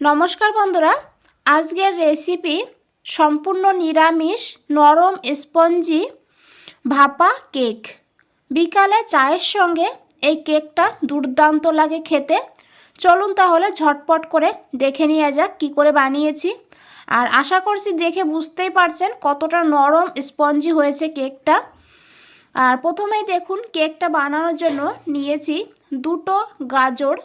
নমস্কার বন্ধুরা, আজকের রেসিপি সম্পূর্ণ নিরামিষ নরম স্পঞ্জি ভাপা কেক বিকালে চায়ের সঙ্গে এই কেকটা দুর্দান্ত লাগে খেতে। চলুন তাহলে ঝটপট করে দেখে নেওয়া যাক কী করে বানিয়েছি। আর আশা করছি দেখে বুঝতেই পারছেন কতটা নরম স্পঞ্জি হয়েছে কেকটা আর প্রথমেই দেখুন কেকটা বানানোর জন্য নিয়েছি দুটো গাজর।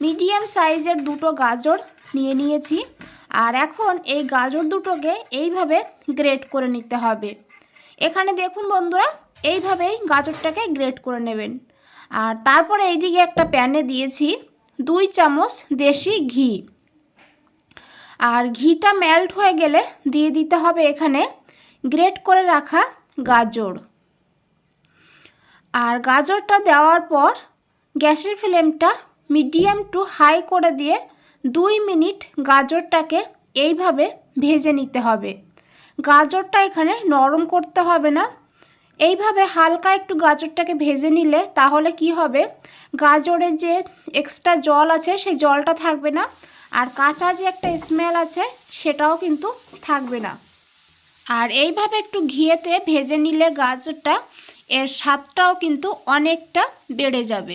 মিডিয়াম সাইজের দুটো গাজর নিয়ে নিয়েছি। আর এখন এই গাজর দুটোকে এইভাবে গ্রেট করে নিতে হবে। এখানে দেখুন বন্ধুরা, এইভাবেই গাজরটাকে গ্রেট করে নেবেন। আর তারপরে এইদিকে একটা প্যানে দিয়েছি দুই চামচ দেশি ঘি। আর ঘিটা মেল্ট হয়ে গেলে দিয়ে দিতে হবে এখানে গ্রেট করে রাখা গাজর। আর গাজরটা দেওয়ার পর গ্যাসের ফ্লেমটা মিডিয়াম টু হাই করে দিয়ে দুই মিনিট গাজরটাকে এইভাবে ভেজে নিতে হবে। গাজরটা এখানে নরম করতে হবে না। এইভাবে হালকা একটু গাজরটাকে ভেজে নিলে তাহলে কি হবে? গাজরের যে এক্সট্রা জল আছে সেই জলটা থাকবে না আর কাঁচা যে একটা স্মেল আছে সেটাও কিন্তু থাকবে না। আর এইভাবে একটু ঘিয়েতে ভেজে নিলে গাজরটা এর স্বাদটাও কিন্তু অনেকটা বেড়ে যাবে।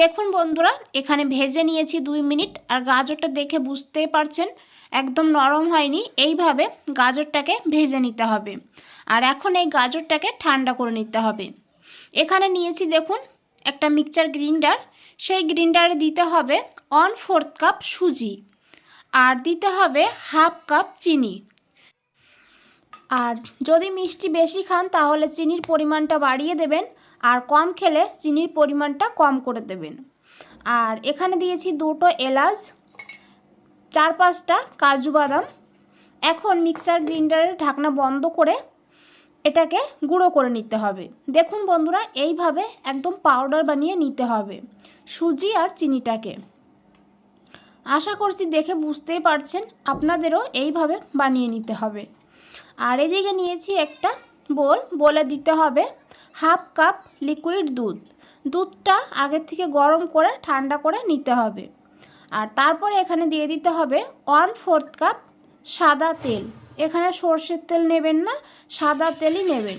দেখুন বন্ধুরা, এখানে ভেজে নিয়েছি দুই মিনিট আর গাজরটা দেখে বুঝতেই পারছেন, একদম নরম হয়নি। এইভাবে গাজরটাকে ভেজে নিতে হবে। আর এখন এই গাজরটাকে ঠান্ডা করে নিতে হবে। এখানে নিয়েছি দেখুন একটা মিক্সচার গ্রিন্ডার। সেই গ্রিন্ডারে দিতে হবে ওয়ান ফোর্থ কাপ সুজি। আর দিতে হবে হাফ কাপ চিনি। আর যদি মিষ্টি বেশি খান, তাহলে চিনির পরিমাণটা বাড়িয়ে দেবেন, আর কম খেলে চিনির পরিমাণটা কম করে দেবেন। আর এখানে দিয়েছি দুটো এলাচ, চার পাঁচটা কাজু বাদাম। এখন মিক্সার গ্রিন্ডারের ঢাকনা বন্ধ করে এটাকে গুঁড়ো করে নিতে হবে। দেখুন বন্ধুরা, এইভাবে একদম পাউডার বানিয়ে নিতে হবে সুজি আর চিনিটাকে। আশা করছি দেখে বুঝতেই পারছেন, আপনাদেরও এইভাবে বানিয়ে নিতে হবে। আর এদিকে নিয়েছি একটা বোল, বলে দিতে হবে হাফ কাপ লিকুইড দুধ। দুধটা আগের থেকে গরম করে, ঠান্ডা করে নিতে হবে। আর তারপরে এখানে দিয়ে দিতে হবে ওয়ান ফোর্থ কাপ সাদা তেল। এখানে সর্ষের তেল নেবেন না, সাদা তেলই নেবেন।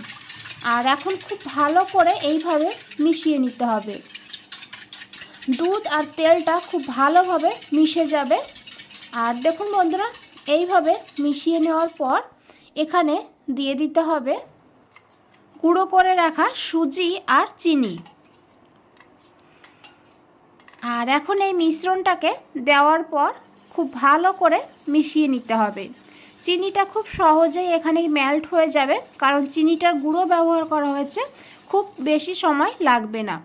আর এখন খুব ভালো করে এইভাবে মিশিয়ে নিতে হবে। দুধ আর তেলটা খুব ভালোভাবে মিশে যাবে। আর দেখুন বন্ধুরা, এইভাবে মিশিয়ে নেওয়ার পর এখানে দিয়ে দিতে হবে গুঁড়ো করে রাখা সুজি আর চিনি। আর এখন এই মিশ্রণটাকে দেওয়ার পর খুব ভালো করে মিশিয়ে নিতে হবে। চিনিটা খুব সহজেই এখানেই মেল্ট হয়ে যাবে, কারণ চিনিটার গুঁড়ো ব্যবহার করা হয়েছে, খুব বেশি সময় লাগবে না।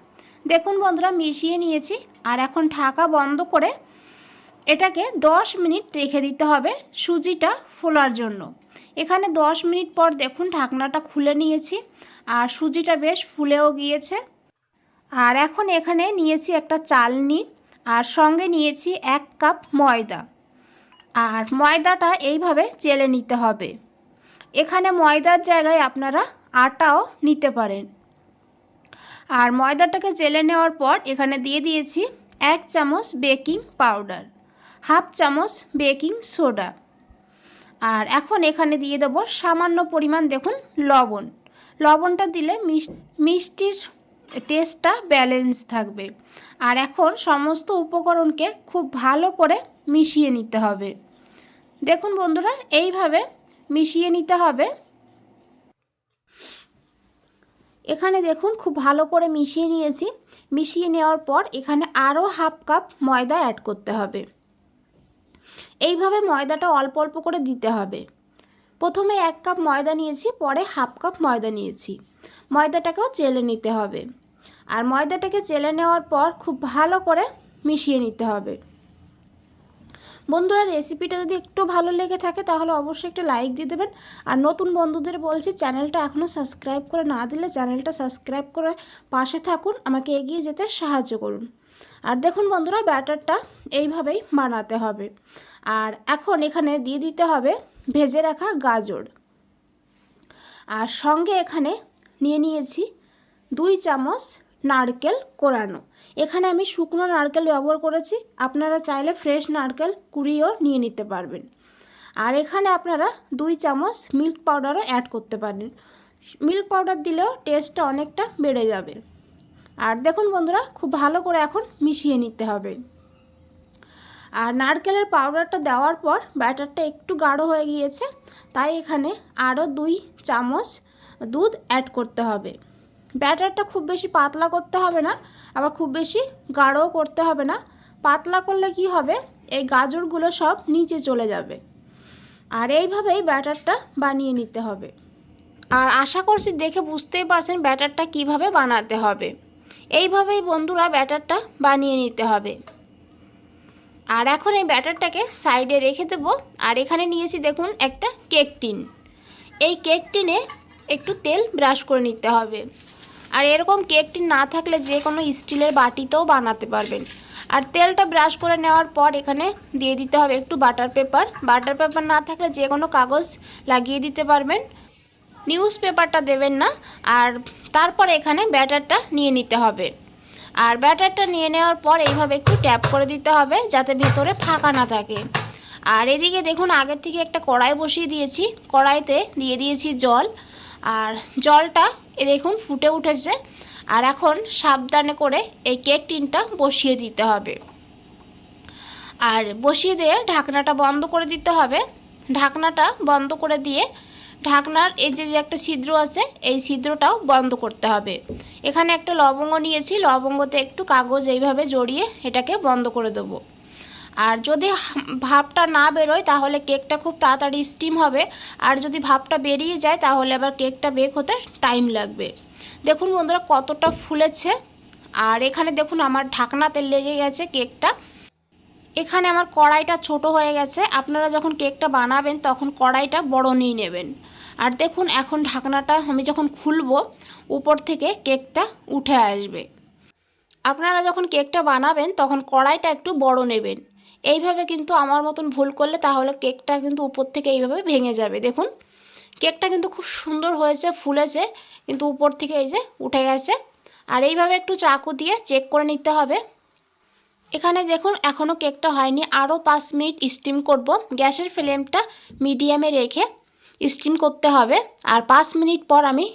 দেখুন বন্ধুরা, মিশিয়ে নিয়েছি, আর এখন ঢাকা বন্ধ করে এটাকে 10 মিনিট রেখে দিতে হবে সুজিটা ফোলার জন্য। এখানে 10 মিনিট পর দেখুন ঢাকনাটা খুলে নিয়েছি। আর সুজিটা বেশ ফুলেও গিয়েছে। আর এখন এখানে নিয়েছি একটা চালনি। আর সঙ্গে নিয়েছি এক কাপ ময়দা। আর ময়দাটা এইভাবে চেলে নিতে হবে। এখানে ময়দার জায়গায় আপনারা আটাও নিতে পারেন। আর ময়দাটাকে চেলে নেওয়ার পর এখানে দিয়ে দিয়েছি এক চামচ বেকিং পাউডার। হাফ চামচ বেকিং সোডা। আর এখন এখানে দিয়ে দেব সামান্য পরিমাণ দেখুন লবণ। লবণটা দিলে মিষ্টির টেস্টটা ব্যালেন্স থাকবে। আর এখন সমস্ত উপকরণকে খুব ভালো করে মিশিয়ে নিতে হবে। দেখুন বন্ধুরা, এইভাবে মিশিয়ে নিতে হবে। এখানে দেখুন খুব ভালো করে মিশিয়ে নিয়েছি। মিশিয়ে নেওয়ার পর এখানে আরও হাফ কাপ ময়দা অ্যাড করতে হবে। এইভাবে ময়দাটা অল্প অল্প করে দিতে হবে। প্রথমে এক কাপ ময়দা নিয়েছি, পরে হাফ কাপ ময়দা নিয়েছি। ময়দাটাকেও চেলে নিতে হবে। আর ময়দাটাকে চেলে নেওয়ার পর খুব ভালো করে মিশিয়ে নিতে হবে। বন্ধুরা, রেসিপিটা যদি একটু ভালো লেগে থাকে, তাহলে অবশ্যই একটা লাইক দিয়ে দেবেন। আর নতুন বন্ধুদের বলছি, চ্যানেলটা এখনও সাবস্ক্রাইব করে না দিলে চ্যানেলটা সাবস্ক্রাইব করে পাশে থাকুন। আমাকে এগিয়ে যেতে সাহায্য করুন। আর দেখুন বন্ধুরা, ব্যাটারটা এইভাবেই বানাতে হবে। আর এখন এখানে দিয়ে দিতে হবে ভেজে রাখা গাজর। আর সঙ্গে এখানে নিয়ে নিয়েছি দুই চামচ নারকেল কোরানো। এখানে আমি শুকনো নারকেল ব্যবহার করেছি, আপনারা চাইলে ফ্রেশ নারকেল কুড়িয়েও নিয়ে নিতে পারবেন। আর এখানে আপনারা দুই চামচ মিল্ক পাউডারও অ্যাড করতে পারেন। মিল্ক পাউডার দিলেও টেস্টটা অনেকটা বেড়ে যাবে। আর দেখুন বন্ধুরা, খুব ভালো করে এখন মিশিয়ে নিতে হবে। আর নারকেলের পাউডারটা দেওয়ার পর ব্যাটারটা একটু গাঢ় হয়ে গিয়েছে, তাই এখানে আরও দুই চামচ দুধ অ্যাড করতে হবে। ব্যাটারটা খুব বেশি পাতলা করতে হবে না, আবার খুব বেশি গাঢ়ও করতে হবে না। পাতলা করলে কি হবে? এই গাজরগুলো সব নিচে চলে যাবে। আর এইভাবেই ব্যাটারটা বানিয়ে নিতে হবে। আর আশা করছি দেখে বুঝতেই পারছেন ব্যাটারটা কীভাবে বানাতে হবে। এইভাবেই বন্ধুরা ব্যাটারটা বানিয়ে নিতে হবে। আর এখন এই ব্যাটারটাকে সাইডে রেখে দেবো। আর এখানে নিয়েছি দেখুন একটা কেক টিন। এই কেক টিনে একটু তেল ব্রাশ করে নিতে হবে। আর এরকম কেক টিন না থাকলে যে কোনো স্টিলের বাটিতেও বানাতে পারবেন। আর তেলটা ব্রাশ করে নেওয়ার পর এখানে দিয়ে দিতে হবে একটু বাটার পেপার। বাটার পেপার না থাকলে যে কোনো কাগজ লাগিয়ে দিতে পারবেন। নিউজ পেপারটা দেবেন না, আর তারপর এখানে ব্যাটারটা নিয়ে নিতে হবে। আর ব্যাটারটা নিয়ে নেওয়ার পর এইভাবে একটু ট্যাপ করে দিতে হবে যাতে ভেতরে ফাঁকা না থাকে। আর এদিকে দেখুন, আগের থেকে একটা কড়াই বসিয়ে দিয়েছি। কড়াইতে দিয়ে দিয়েছি জল। আর জলটা এ দেখুন ফুটে উঠেছে। আর এখন সাবধানে করে এই কেক টিনটা বসিয়ে দিতে হবে। আর বসিয়ে দিয়ে ঢাকনাটা বন্ধ করে দিতে হবে। ঢাকনাটা বন্ধ করে দিয়ে ঢাকনার এই যে একটা ছিদ্র আছে, এই ছিদ্রটাও বন্ধ করতে হবে। এখানে একটা লবঙ্গ নিয়েছি, লবঙ্গতে একটু কাগজ এইভাবে জড়িয়ে এটাকে বন্ধ করে দেবো। আর যদি ভাপটা না বেরোয়, তাহলে কেকটা খুব তাড়াতাড়ি স্টিম হবে। আর যদি ভাপটা বেরিয়ে যায়, তাহলে আবার কেকটা বেক হতে টাইম লাগবে। দেখুন বন্ধুরা, কতটা ফুলেছে। আর এখানে দেখুন, আমার ঢাকনাতে লেগে গেছে কেকটা। এখানে আমার কড়াইটা ছোট হয়ে গেছে। আপনারা যখন কেকটা বানাবেন, তখন কড়াইটা বড় নিয়ে নেবেন। আর দেখুন এখন ঢাকনাটা আমি যখন খুলবো, উপর থেকে কেকটা উঠে আসবে। আপনারা যখন কেকটা বানাবেন, তখন কড়াইটা একটু বড় নেবেন। এইভাবে কিন্তু আমার মতন ভুল করলে তাহলে কেকটা কিন্তু উপর থেকে এইভাবে ভেঙে যাবে। দেখুন, কেকটা কিন্তু খুব সুন্দর হয়েছে, ফুলেছে, কিন্তু উপর থেকে এই যে উঠে গেছে। আর এইভাবে একটু চাকু দিয়ে চেক করে নিতে হবে। এখানে দেখুন এখনও কেকটা হয়নি। আরও পাঁচ মিনিট স্টিম করব। গ্যাসের ফ্লেমটা মিডিয়ামে রেখে স্টিম করতে হবে। আর পাঁচ মিনিট পর আমি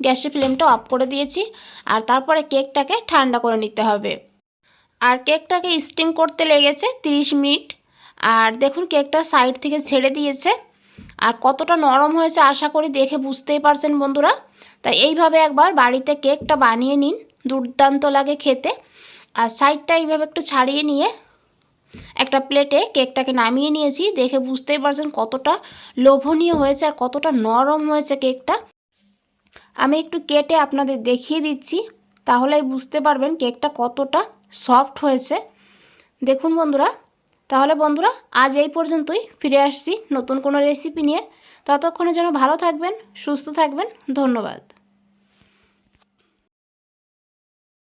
গ্যাসের ফ্লেমটা অফ করে দিয়েছি। আর তারপরে কেকটাকে ঠান্ডা করে নিতে হবে। আর কেকটাকে স্টিম করতে লেগেছে 30 মিনিট। আর দেখুন কেকটা সাইড থেকে ছেড়ে দিয়েছে। আর কতটা নরম হয়েছে আশা করি দেখে বুঝতেই পারছেন বন্ধুরা। তাই এইভাবে একবার বাড়িতে কেকটা বানিয়ে নিন। দুর্দান্ত লাগে খেতে। আর সাইডটা এইভাবে একটু ছাড়িয়ে নিয়ে একটা প্লেটে কেকটাকে নামিয়ে নিয়েছি। দেখে বুঝতেই পারছেন কতটা লোভনীয় হয়েছে আর কতটা নরম হয়েছে কেকটা আমি একটু কেটে আপনাদের দেখিয়ে দিচ্ছি, তাহলেই বুঝতে পারবেন কেকটা কতটা সফট হয়েছে। দেখুন বন্ধুরা, তাহলে বন্ধুরা, আজ এই পর্যন্তই। ফিরে আসছি নতুন কোনো রেসিপি নিয়ে। ততক্ষণের জন্য ভালো থাকবেন, সুস্থ থাকবেন। ধন্যবাদ।